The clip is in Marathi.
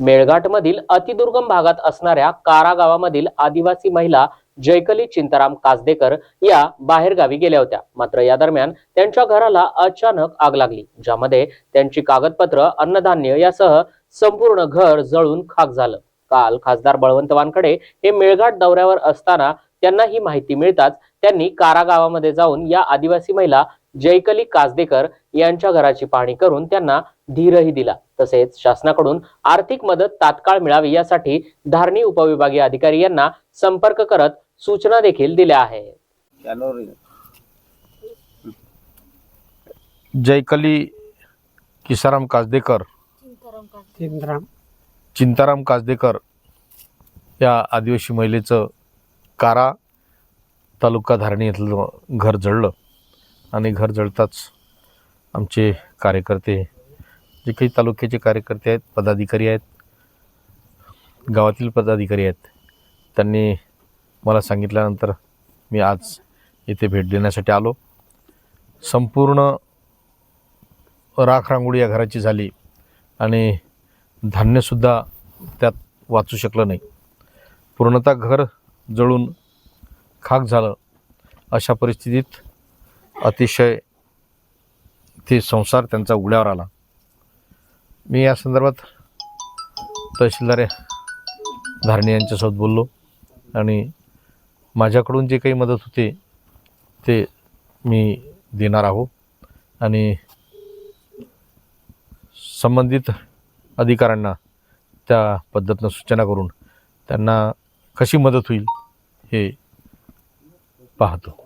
मेळघाटमधील अतिदुर्गम भागात असणाऱ्या कारा गावामधील आदिवासी महिला जयकली चिंताराम कासदेकर या बाहेरगावी गेल्या होत्या. मात्र या दरम्यान त्यांच्या घराला अचानक आग लागली ज्यामध्ये त्यांची कागदपत्र अन्नधान्य यासह संपूर्ण घर जळून खाक झालं. काल खासदार बळवंतवानकडे हे मेळघाट दौऱ्यावर असताना त्यांना ही माहिती मिळताच त्यांनी कारा गावामध्ये जाऊन या आदिवासी महिला जयकली कासदेकर यांच्या घराची पाहणी करून त्यांना धीरही दिला. तसेच शासनाकडून आर्थिक मदत तात्काळ मिळावी यासाठी धारणी उपविभागीय अधिकारी यांना संपर्क करत सूचना देखील दिल्या आहेत. जयकली किसाराम कासदेकर. चिंतराम चिंताराम. कासदेकर या आदिवासी महिलेचं कारा तालुका धारणी इथलं घर जळलं. आणि घर जळताच आमचे कार्यकर्ते जे काही तालुक्याचे कार्यकर्ते आहेत पदाधिकारी आहेत गावातील पदाधिकारी आहेत त्यांनी मला सांगितल्यानंतर मी आज येथे भेट देण्यासाठी आलो. संपूर्ण राखरांगोळी या घराची झाली आणि धान्यसुद्धा त्यात वाचू शकलं नाही. पूर्णतः घर जळून खाक झालं अशा परिस्थितीत अतिशय ते संसार त्यांचा उघड्यावर आला. मी या संदर्भात तहसीलदार धारणे यांच्यासोबत बोललो आणि माझ्याकडून जे काही मदत होते ते मी देणार आहो आणि संबंधित अधिकाऱ्यांना त्या पद्धतीनं सूचना करून त्यांना कशी मदत होईल हे पाहतो.